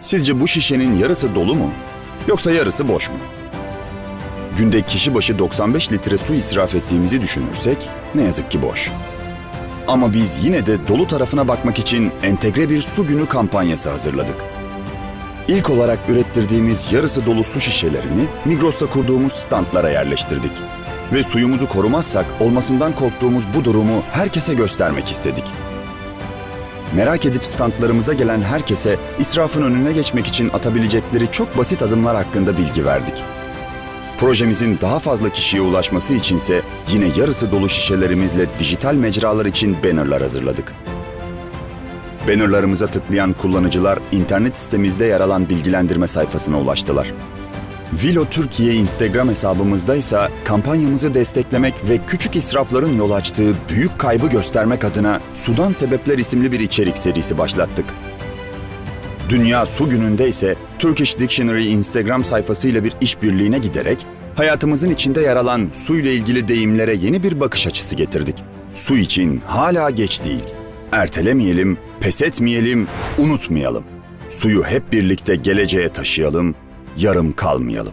Sizce bu şişenin yarısı dolu mu? Yoksa yarısı boş mu? Günde kişi başı 95 litre su israf ettiğimizi düşünürsek ne yazık ki boş. Ama biz yine de dolu tarafına bakmak için entegre bir su günü kampanyası hazırladık. İlk olarak ürettirdiğimiz yarısı dolu su şişelerini Migros'ta kurduğumuz standlara yerleştirdik. Ve suyumuzu korumazsak olmasından korktuğumuz bu durumu herkese göstermek istedik. Merak edip standlarımıza gelen herkese israfın önüne geçmek için atabilecekleri çok basit adımlar hakkında bilgi verdik. Projemizin daha fazla kişiye ulaşması içinse yine yarısı dolu şişelerimizle dijital mecralar için bannerlar hazırladık. Bannerlarımıza tıklayan kullanıcılar internet sitemizde yer alan bilgilendirme sayfasına ulaştılar. Vilo Türkiye Instagram hesabımızda ise kampanyamızı desteklemek ve küçük israfların yol açtığı büyük kaybı göstermek adına Sudan Sebepler isimli bir içerik serisi başlattık. Dünya Su Günü'nde ise Turkish Dictionary Instagram sayfasıyla bir işbirliğine giderek hayatımızın içinde yer alan su ile ilgili deyimlere yeni bir bakış açısı getirdik. Su için hala geç değil. Ertelemeyelim, pes etmeyelim, unutmayalım. Suyu hep birlikte geleceğe taşıyalım, yarım kalmayalım.